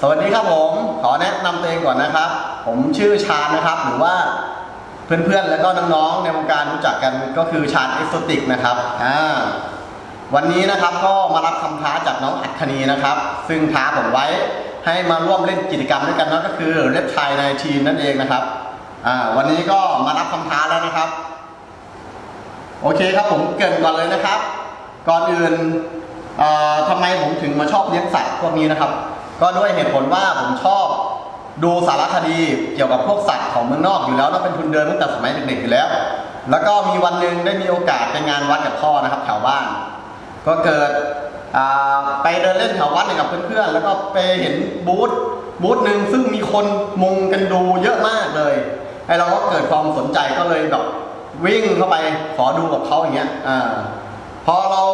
สวัสดีครับผมขอแนะนำตัวเองก่อนนะครับ ผมชื่อชาญนะครับ หรือว่าเพื่อนๆ แล้วก็น้องๆ ในวงการรู้จักกันก็คือชาญเอ็กโซติกนะครับอ่าวันนี้นะครับก็มารับคำท้าจากน้องอัคคีนะครับ ซึ่งท้าผมไว้ให้มาร่วมเล่นกิจกรรมด้วยกันนั่นก็คือเล็บชายในทีมนั่นเองนะครับอ่าวันนี้ก็มารับคำท้าแล้วนะครับ โอเคครับผมเกินก่อนเลยนะครับ ก่อนอื่นทำไมผมถึงมาชอบเลี้ยงสัตว์พวกนี้นะครับ ก็ด้วยเหตุผลว่าผมชอบดูสารคดีเกี่ยวกับพวกสัตว์ของเมืองนอกอยู่แล้วแล้วเป็นทุนเดินตั้งแต่สมัยเด็กๆอยู่แล้ว แล้วก็มีวันหนึ่งได้มีโอกาสไปงานวัดกับพ่อนะครับแถวบ้าน ก็เกิดไปเดินเล่นแถววัดเนี่ยกับเพื่อนๆ แล้วก็ไปเห็นบูธบูธหนึ่งซึ่งมีคนมุงกันดูเยอะมากเลยไอเราก็เกิดความสนใจก็เลยแบบวิ่งเข้าไปขอดูกับเขาอย่างเงี้ยอ่า พอเรา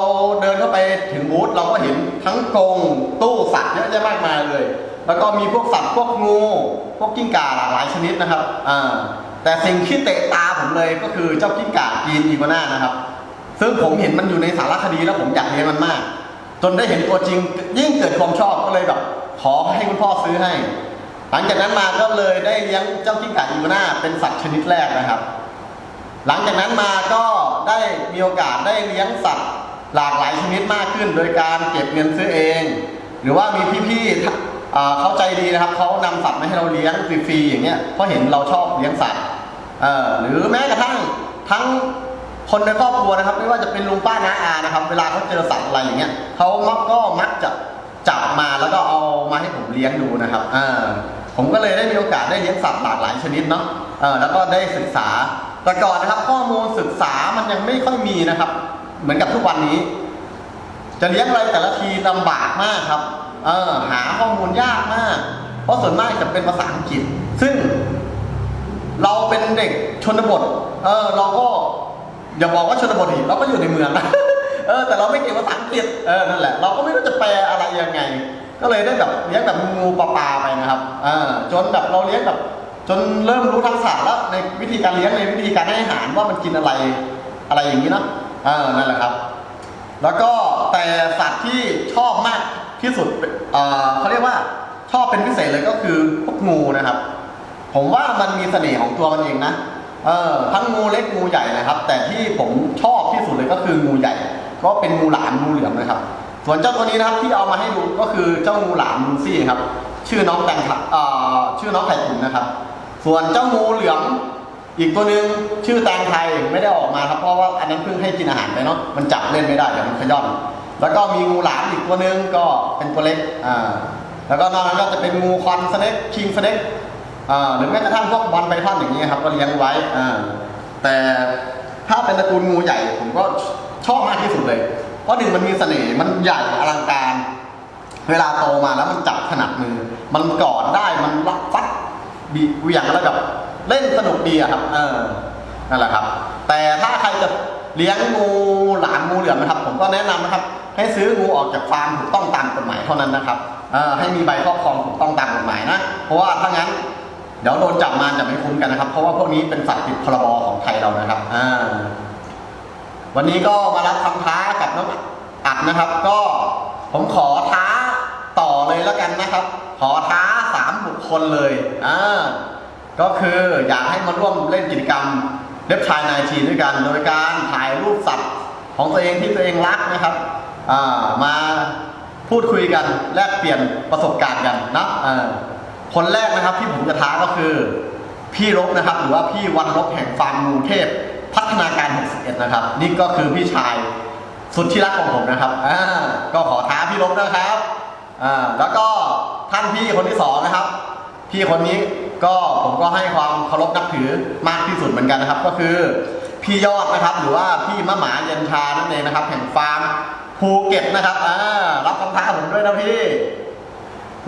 เดินเข้าไปถึงบูธเราก็เห็นทั้งกรงตู้สัตว์เยอะแยะมากมายเลย แล้วก็มีพวกสัตว์พวกงูพวกกิ้งก่าหลากหลายชนิดนะครับอ่าแต่สิ่งที่เตะตาผมเลยก็คือเจ้ากิ้งก่าจีนอีกัวน่านะครับ ซึ่งผมเห็นมันอยู่ในสารคดีแล้วผมอยากเลี้ยงมันมาก จนได้เห็นตัวจริงยิ่งเกิดความชอบก็เลยแบบขอให้คุณพ่อซื้อให้ หลังจากนั้นมาก็เลยได้เลี้ยงเจ้ากิ้งก่าอีกัวน่าเป็นสัตว์ชนิดแรกนะครับ หลังจากนั้นมาก็ได้มีโอกาสได้เลี้ยงสัตว์หลากหลายชนิดมากขึ้น โดยการเก็บเงินซื้อเอง หรือว่ามีพี่ๆเขาใจดีนะครับเขานำสัตว์มาให้เราเลี้ยงฟรีๆอย่างเงี้ยเพราะเห็นเราชอบเลี้ยงสัตว์หรือแม้กระทั่งทั้งคนในครอบครัวนะครับ ไม่ว่าจะเป็นลุงป้าน้าอานะครับ เวลาเขาเจอสัตว์อะไรอย่างเงี้ยเขามักก็มักจะจับมาแล้วก็เอามาให้ผมเลี้ยงดูนะครับผมก็เลยได้มีโอกาสได้เลี้ยงสัตว์หลากหลายชนิดเนาะแล้วก็ได้ศึกษา แต่ก่อนนะครับ ข้อมูลศึกษามันยังไม่ค่อยมีนะครับ เหมือนกับทุกวันนี้ จะเลี้ยงอะไรแต่ละทีลำบากมากครับ เออหาข้อมูลยากมาก เพราะส่วนมากจะเป็นภาษาอังกฤษ ซึ่ง เราเป็นเด็กชนบท เออ เราก็อย่าบอกว่าชนบทอีกเราก็อยู่ในเมืองนะเออแต่เราไม่เก่งภาษาอังกฤษเออนั่นแหละเราก็ไม่รู้จะแปลอะไรยังไง ก็เลยได้แบบเลี้ยงแบบงูปลาปลาไปนะครับเออจนแบบเราเลี้ยงแบบ จนเริ่มรู้ทักษะแล้วในวิธีการเลี้ยงในวิธีการให้อาหารว่ามันกินอะไรอะไรอย่างนี้เนะเออนั่นแหละครับ แล้วก็แต่สัตว์ที่ชอบมากที่สุดเออเขาเรียกว่าชอบเป็นพิเศษเลยก็คือพวกงูนะครับ ผมว่ามันมีเสน่ห์ของตัวมันเองนะเออทั้งงูเล็กงูใหญ่นะครับ แต่ที่ผมชอบที่สุดเลยก็คืองูใหญ่ ก็เป็นงูหลามงูเหลือมนะครับ ส่วนเจ้าตัวนี้นะครับที่เอามาให้ดูก็คือเจ้างูหลามซี่ครับ ชื่อน้องแตงค่ะเอ่อชื่อน้องไข่ตุ๋นนะครับ ส่วนเจ้างูเหลือมอีกตัวหนึ่งชื่อแตงไทยไม่ได้ออกมาครับเพราะว่าอันนั้นเพิ่งให้กินอาหารไปเนาะมันจับเล่นไม่ได้เดี๋ยวมันขย้อนแล้วก็มีงูหลามอีกตัวหนึ่งก็เป็นตัวเล็กอ่าแล้วก็นอกนั้นก็จะเป็นงูคอนสเน็กคิงสเน็กอ่าหรือแม้กระทั่งพวกบอลไบทอนอย่างนี้ครับก็เลี้ยงไว้อ่าแต่ถ้าเป็นตระกูลงูใหญ่ผมก็ชอบมากที่สุดเลย เพราะหนึ่งมันมีเสน่ห์มันใหญ่อลังการ เวลาโตมาแล้วมันจับขนาดมือ มันกอดได้มันรับฟัด บีเหวี่ยงแล้วแบบเล่นสนุกดีอะครับ เออนั่นแหละครับ แต่ถ้าใครจะเลี้ยงงูหลามงูเหลือมนะครับ ผมก็แนะนำนะครับ ให้ซื้องูออกจากฟาร์มถูกต้องตามกฎหมายเท่านั้นนะครับเออให้มีใบครอบครองถูกต้องตามกฎหมายนะ เพราะว่าถ้างั้นเดี๋ยวโดนจับมาจะไม่คุ้มกันนะครับ เพราะว่าพวกนี้เป็นสัตว์ผิดพรบของไทยเรานะครับอ่าวันนี้ก็มารับคำท้ากับน้องอัดนะครับ ก็ผมขอท้าต่อเลยแล้วกันนะครับ ขอท้าสามบุ คคลเลยอ่าก็คืออยากให้มาร่วมเล่นกิจกรรมเล็บชายนายทีด้วยกัน โดยการถ่ายรูปสัตว์ของตัวเองที่ตัวเองรักนะครับอ่ามาพูดคุยกันแลกเปลี่ยนประสบการณ์กันนะอ่าคนแรกนะครับที่ผมจะท้าก็คือ พี่รบนะครับ หรือว่าพี่วันรบแห่งฟาร์มงูเทพ พัฒนาการ 61 นะครับ นี่ก็คือพี่ชายสุดที่รักของผมนะครับอ่าก็ขอท้าพี่รบนะครับอ่าแล้วก็ท่านพี่คนที่สองนะครับ พี่คนนี้ก็ผมก็ให้ความเคารพนับถือมากที่สุดเหมือนกันนะครับ ก็คือพี่ยอดนะครับ หรือว่าพี่มะหมาเย็นชานั่นเองนะครับ แห่งฟาร์มภูเก็ตนะครับอ่ารับคำท้าผมด้วยนะพี่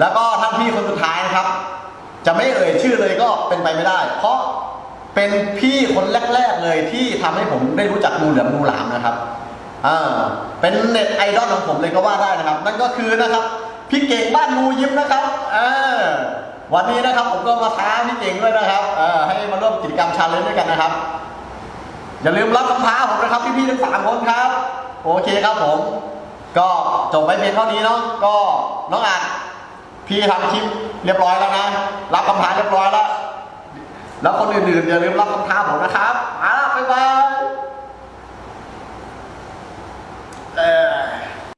แล้วก็ท่านพี่คนสุดท้ายนะครับ จะไม่เอ่ยชื่อเลยก็เป็นไปไม่ได้ เพราะเป็นพี่คนแรก ๆเลยที่ทำให้ผมได้รู้จักงูเหลือมงูหลามนะครับอ่าเป็นเน็ตไอดอลของผมเลยก็ว่าได้นะครับ นั่นก็คือนะครับ พี่เก่งบ้านงูยิ้มนะครับเออ วันนี้นะครับผมก็มาท้าพี่เก่งด้วยนะครับให้มาร่วมกิจกรรมชาเลนจ์ด้วยกันนะครับ อย่าลืมรับคำท้าผมนะครับพี่ๆทั้งสามคนครับ โอเคครับผม ก็จบไปเพียงเท่านี้เนาะก็น้องอัดพี่ทำคลิปเรียบร้อยแล้วนะ รับคำท้าเรียบร้อยแล้ว แล้วคนอื่นๆอย่าลืมรับคำท้าผมนะครับอะบ๊ายบาย